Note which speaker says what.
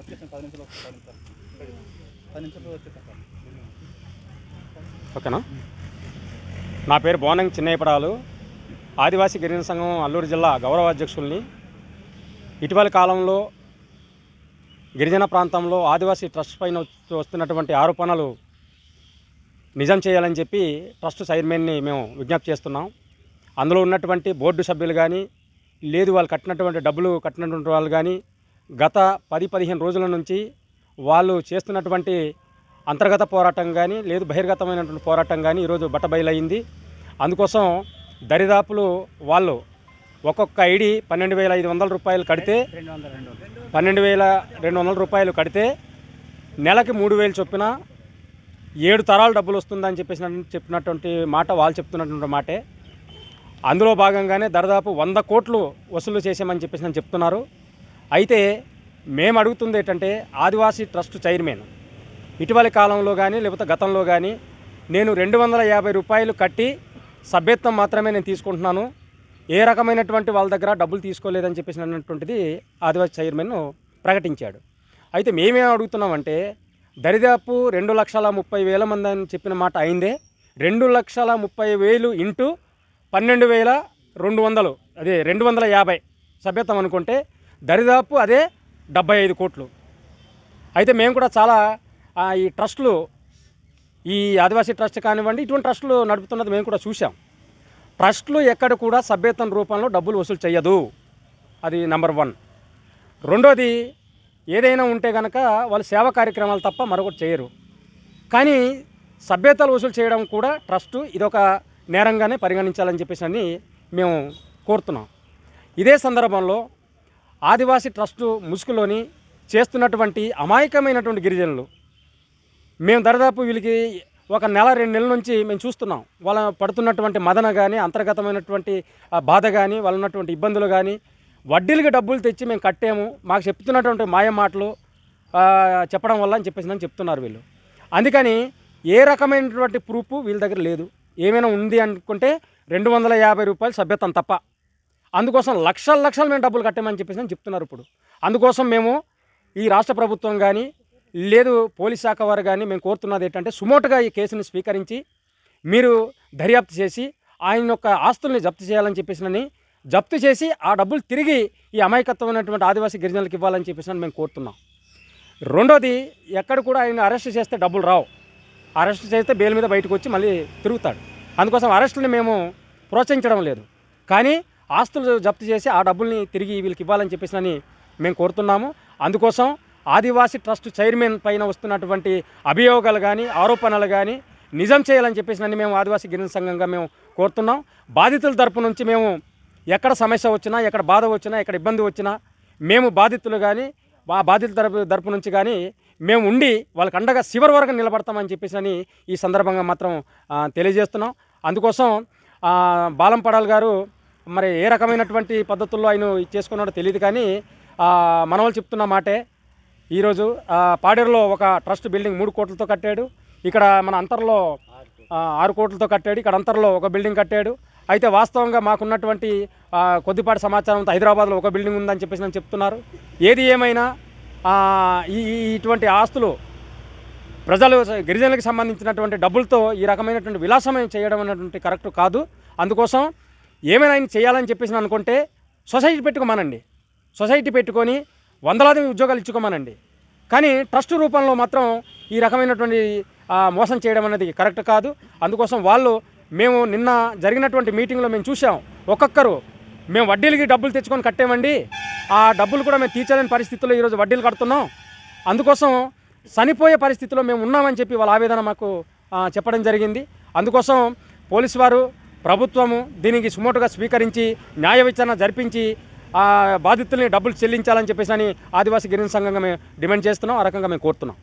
Speaker 1: వచ్చేసాను. పది నిమిషాలు పది నిమిషాలు. పది నిమిషాలు వచ్చేసాను సార్.
Speaker 2: ఓకేనా? నా పేరు బోనంగ్ చిన్నయ్యపడాలు. ఆదివాసీ గిరిజన సంఘం అల్లూరు జిల్లా గౌరవ అధ్యక్షుల్ని. ఇటీవల కాలంలో గిరిజన ప్రాంతంలో ఆదివాసీ ట్రస్ట్ పైన వస్తున్నటువంటి ఆరోపణలు నిజం చేయాలని చెప్పి ట్రస్ట్ చైర్మన్ని మేము విజ్ఞప్తి చేస్తున్నాం. అందులో ఉన్నటువంటి బోర్డు సభ్యులు కానీ లేదు వాళ్ళు కట్టినటువంటి డబ్బులు కట్టినటువంటి వాళ్ళు కానీ గత పది పదిహేను రోజుల నుంచి వాళ్ళు చేస్తున్నటువంటి అంతర్గత పోరాటం కానీ లేదు బహిర్గతమైనటువంటి పోరాటం కానీ ఈరోజు బట్టబయలైంది. అందుకోసం దరిదాపులు వాళ్ళు ఒక్కొక్క ఐడి పన్నెండు వేల ఐదు వందల రూపాయలు కడితే పన్నెండు వేల రెండు వందల రూపాయలు కడితే నెలకి మూడు వేలు చొప్పున ఏడు తరాలు డబ్బులు వస్తుందని చెప్పేసి చెప్పినటువంటి మాట వాళ్ళు చెప్తున్నటువంటి మాటే. అందులో భాగంగానే దరిదాపు వంద కోట్లు వసూలు చేసామని చెప్పేసి అని చెప్తున్నారు. అయితే మేము అడుగుతుంది ఏంటంటే ఆదివాసీ ట్రస్ట్ చైర్మన్ ఇటీవలి కాలంలో కానీ లేకపోతే గతంలో కానీ నేను రెండు వందల యాభై రూపాయలు కట్టి సభ్యత్వం మాత్రమే నేను తీసుకుంటున్నాను. ఏ రకమైనటువంటి వాళ్ళ దగ్గర డబ్బులు తీసుకోలేదని చెప్పేసి అన్నటువంటిది ఆదివాసీ చైర్మన్ ప్రకటించాడు. అయితే మేమేం అడుగుతున్నామంటే దరిదాపు రెండు లక్షల ముప్పై వేల మంది అని చెప్పిన మాట అయిందే రెండు లక్షల ముప్పై వేలు ఇంటూ పన్నెండు వేల రెండు వందలు అదే రెండు వందల యాభై సభ్యత్వం అనుకుంటే దరిదాపు అదే డెబ్బై ఐదు కోట్లు. అయితే మేము కూడా చాలా ఈ ట్రస్టులు ఈ ఆదివాసీ ట్రస్ట్ కానివ్వండి ఇటువంటి ట్రస్టులు నడుపుతున్నది మేము కూడా చూసాం ట్రస్టులు ఎక్కడ కూడా సభ్యత్వం రూపంలో డబ్బులు వసూలు చేయదు అది నెంబర్ వన్. రెండోది ఏదైనా ఉంటే కనుక వాళ్ళు సేవా కార్యక్రమాలు తప్ప మరొకటి చేయరు. కానీ సభ్యతలు వసూలు చేయడం కూడా ట్రస్ట్ ఇదొక నేరంగానే పరిగణించాలని చెప్పేసి అని మేము కోరుతున్నాం. ఇదే సందర్భంలో ఆదివాసీ ట్రస్టు ముసుగులోని చేస్తున్నటువంటి అమాయకమైనటువంటి గిరిజనులు. మేము దరిదాపు వీళ్ళకి ఒక నెల రెండు నెలల నుంచి మేము చూస్తున్నాం. వాళ్ళ పడుతున్నటువంటి మదన కానీ అంతర్గతమైనటువంటి బాధ కానీ వాళ్ళ ఉన్నటువంటి ఇబ్బందులు కానీ వడ్డీలకి డబ్బులు తెచ్చి మేము కట్టాము. మాకు చెప్తున్నటువంటి మాయ మాటలు చెప్పడం వల్ల అని చెప్పేసి అని చెప్తున్నారు వీళ్ళు. అందుకని ఏ రకమైనటువంటి ప్రూఫ్ వీళ్ళ దగ్గర లేదు. ఏమైనా ఉంది అనుకుంటే రెండు వందల యాభై రూపాయలు సభ్యత్వం తప్ప. అందుకోసం లక్షల లక్షలు మేము డబ్బులు కట్టామని చెప్పేసి అని చెప్తున్నారు ఇప్పుడు. అందుకోసం మేము ఈ రాష్ట్ర ప్రభుత్వం కానీ లేదు పోలీస్ శాఖ వారు కానీ మేము కోరుతున్నది ఏంటంటే సుమోటుగా ఈ కేసుని స్వీకరించి మీరు దర్యాప్తు చేసి ఆయన యొక్క ఆస్తుల్ని జప్తు చేయాలని చెప్పేసినని జప్తు చేసి ఆ డబ్బులు తిరిగి ఈ అమాయకత్వమైనటువంటి ఆదివాసీ గిరిజనులకు ఇవ్వాలని చెప్పేసి మేము కోరుతున్నాం. రెండోది ఎక్కడ కూడా ఆయన అరెస్ట్ చేస్తే డబ్బులు రావు. అరెస్ట్ చేస్తే బెయిల్ మీద బయటకు వచ్చి మళ్ళీ తిరుగుతాడు. అందుకోసం అరెస్టుని మేము ప్రోత్సహించడం లేదు. కానీ ఆస్తులు జప్తు చేసి ఆ డబ్బుల్ని తిరిగి వీళ్ళకి ఇవ్వాలని చెప్పేసి అని మేము కోరుతున్నాము. అందుకోసం ఆదివాసీ ట్రస్ట్ చైర్మన్ పైన వస్తున్నటువంటి అభియోగాలు కానీ ఆరోపణలు కానీ నిజం చేయాలని చెప్పేసి అని మేము ఆదివాసీ గిరిజన సంఘంగా మేము కోరుతున్నాం. బాధితుల తరపు నుంచి మేము ఎక్కడ సమస్య వచ్చినా ఎక్కడ బాధ వచ్చినా ఎక్కడ ఇబ్బంది వచ్చినా మేము బాధితులు కానీ ఆ బాధితుల తరపు తరపు నుంచి కానీ మేము ఉండి వాళ్ళకి అండగా చివరి వరకు నిలబడతామని చెప్పేసి అని ఈ సందర్భంగా మాత్రం తెలియజేస్తున్నాం. అందుకోసం బాలంపడాల్ గారు మరి ఏ రకమైనటువంటి పద్ధతుల్లో ఆయన చేసుకున్నాడో తెలియదు కానీ మనవలు చెప్తున్న మాటే. ఈరోజు పాడేరులో ఒక ట్రస్ట్ బిల్డింగ్ మూడు కోట్లతో కట్టాడు. ఇక్కడ మన అంతర్లో ఆరు కోట్లతో కట్టాడు. ఇక్కడ అంతర్లో ఒక బిల్డింగ్ కట్టాడు. అయితే వాస్తవంగా మాకున్నటువంటి కొద్దిపాటి సమాచారంతో హైదరాబాద్లో ఒక బిల్డింగ్ ఉందని చెప్పేసి నేను చెప్తున్నారు. ఏది ఏమైనా ఈ ఈ- ఇటువంటి ఆస్తులు ప్రజలు గిరిజనులకు సంబంధించినటువంటి డబ్బులతో ఈ రకమైనటువంటి విలాసమైన చేయడం అనేటువంటి కరెక్ట్ కాదు. అందుకోసం ఏమైనా ఆయన చేయాలని చెప్పేసి అనుకుంటే సొసైటీ పెట్టుకోమనండి. సొసైటీ పెట్టుకొని వందలాది ఉద్యోగాలు ఇచ్చుకోమనండి. కానీ ట్రస్ట్ రూపంలో మాత్రం ఈ రకమైనటువంటి మోసం చేయడం అనేది కరెక్ట్ కాదు. అందుకోసం వాళ్ళు మేము నిన్న జరిగినటువంటి మీటింగ్లో మేము చూసాం ఒక్కొక్కరు మేము వడ్డీలకి డబ్బులు తెచ్చుకొని కట్టామండి. ఆ డబ్బులు కూడా మేము తీర్చలేని పరిస్థితుల్లో ఈరోజు వడ్డీలు కడుతున్నాం. అందుకోసం చనిపోయే పరిస్థితిలో మేము ఉన్నామని చెప్పి వాళ్ళ ఆవేదన మాకు చెప్పడం జరిగింది. అందుకోసం పోలీసు వారు ప్రభుత్వము దీనికి సుమోటుగా స్వీకరించి న్యాయ విచారణ జరిపించి బాధితుల్ని డబ్బులు చెల్లించాలని చెప్పేసి అని ఆదివాసీ గిరిజన సంఘంగా మేము డిమాండ్ చేస్తున్నాం. ఆ రకంగా మేము కోరుతున్నాం.